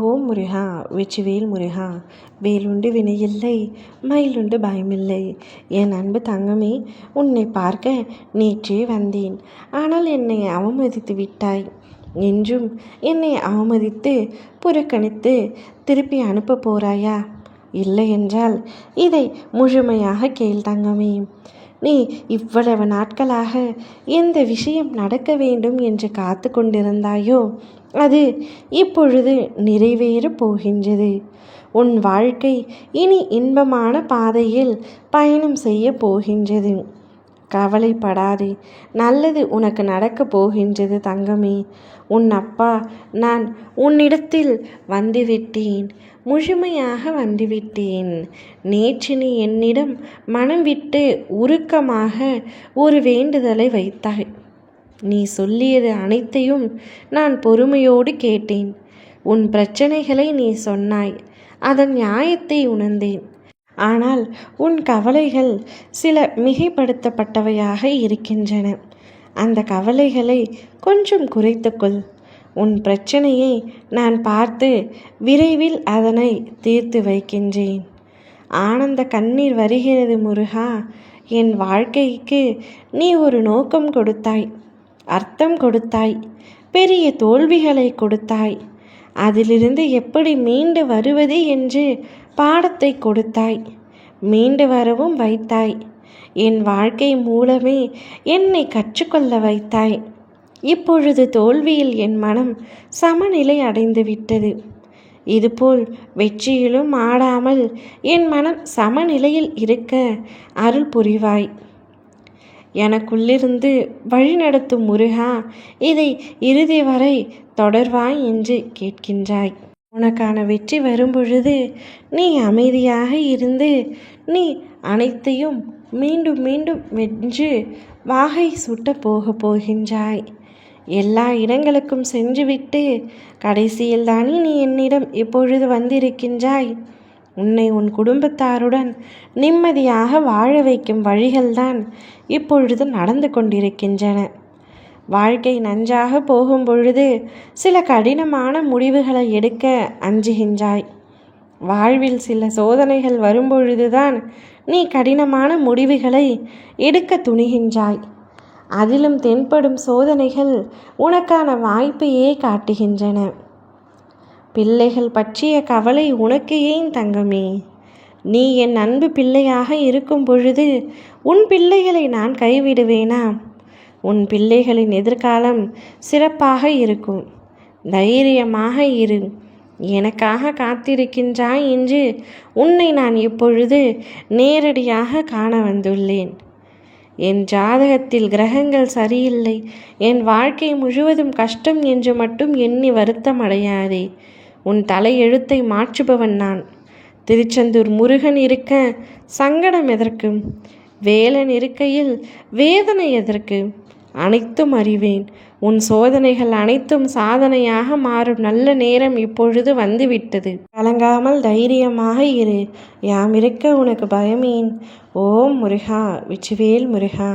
ஓம் முருகா வெற்றிவேல் முருகா வேலுண்டு வினையில்லை மயிலுண்டு பயமில்லை. என் அன்பு தங்கமே உன்னை பார்க்க நேற்றே வந்தேன். ஆனால் என்னை அவமதித்து விட்டாய். என்றும் என்னை அவமதித்து புறக்கணித்து திருப்பி அனுப்ப போறாயா? இல்லை என்றால் இதை முழுமையாக கேள் தங்கமே. நீ இவ்வளவு நாட்களாக எந்த விஷயம் நடக்க வேண்டும் என்று காத்து கொண்டிருந்தாயோ அது இப்பொழுது நிறைவேறப் போகின்றது. உன் வாழ்க்கை இனி இன்பமான பாதையில் பயணம் செய்ய போகின்றது. கவலைப்படாதே. நல்லது உனக்கு நடக்கப் போகின்றது தங்கமே. உன் அப்பா நான் உன்னிடத்தில் வந்துவிட்டேன். முழுமையாக வந்துவிட்டேன். நேற்று நீ என்னிடம் மனம் விட்டு உருக்கமாக ஒரு வேண்டுதலை வைத்தாய். நீ சொல்லியது அனைத்தையும் நான் பொறுமையோடு கேட்டேன். உன் பிரச்சனைகளை நீ சொன்னாய். அதன் நியாயத்தை உணர்ந்தேன். ஆனால் உன் கவலைகள் சில மிகைப்படுத்தப்பட்டவையாக இருக்கின்றன. அந்த கவலைகளை கொஞ்சம் குறைத்துக்கொள். உன் பிரச்சனையை நான் பார்த்து விரைவில் அதனை தீர்த்து வைக்கின்றேன். ஆனந்த கண்ணீர் வருகிறது முருகா. என் வாழ்க்கைக்கு நீ ஒரு நோக்கம் கொடுத்தாய் அர்த்தம் கொடுத்தாய் பெரிய தோல்விகளை கொடுத்தாய். அதிலிருந்து எப்படி மீண்டு வருவது என்று பாடத்தை கொடுத்தாய். மீண்டு வரவும் வைத்தாய். என் வாழ்க்கை மூலமே என்னை கற்றுக்கொள்ள வைத்தாய். இப்பொழுது தோல்வியில் என் மனம் சமநிலை அடைந்து விட்டது. இதுபோல் வெற்றியிலும் ஆடாமல் என் மனம் சமநிலையில் இருக்க அருள் புரிவாய். எனக்குள்ளிருந்து வழிநடத்தும் முருகா இதை இறுதி வரை தொடர்வாய் என்று கேட்கின்றாய். உனக்கான வெற்றி வரும்பொழுது நீ அமைதியாக இருந்து நீ அனைத்தையும் மீண்டும் மீண்டும் வென்று வாகை சுட்ட போக போகின்றாய். எல்லா இடங்களுக்கும் சென்றுவிட்டு கடைசியில் தானே நீ என்னிடம் இப்பொழுது வந்திருக்கின்றாய்? உன்னை உன் குடும்பத்தாருடன் நிம்மதியாக வாழ வைக்கும் வழிகள்தான் இப்பொழுது நடந்து கொண்டிருக்கின்றன. வாழ்க்கை நன்றாக போகும் பொழுது சில கடினமான முடிவுகளை எடுக்க அஞ்சுகின்றாய். வாழ்வில் சில சோதனைகள் வரும்பொழுதுதான் நீ கடினமான முடிவுகளை எடுக்க துணிகின்றாய். அதிலும் தென்படும் சோதனைகள் உனக்கான வாய்ப்பையே காட்டுகின்றன. பிள்ளைகள் பற்றிய கவலை உனக்கு ஏன் தங்கமே? நீ என் அன்பு பிள்ளையாக இருக்கும் பொழுது உன் பிள்ளைகளை நான் கைவிடுவேனா? உன் பிள்ளைகளின் எதிர்காலம் சிறப்பாக இருக்கும். தைரியமாக இரு. எனக்காக காத்திருக்கின்றாய் என்று உன்னை நான் இப்பொழுது நேரடியாக காண வந்துள்ளேன். என் ஜாதகத்தில் கிரகங்கள் சரியில்லை. என் வாழ்க்கை முழுவதும் கஷ்டம் என்று மட்டும் எண்ணி வருத்தம் அடையாதே. உன் தலையெழுத்தை மாற்றுபவன் நான். திருச்செந்தூர் முருகன் இருக்க சங்கடம் எதற்கு? வேலன் இருக்கையில் வேதனை எதற்கு? அனைத்தும் அறிவேன். உன் சோதனைகள் அனைத்தும் சாதனையாக மாறும். நல்ல நேரம் இப்பொழுது வந்துவிட்டது. கலங்காமல் தைரியமாக இரு. யாம் இருக்க உனக்கு பயமேன். ஓம் முருகா விச்சுவேல் முருகா.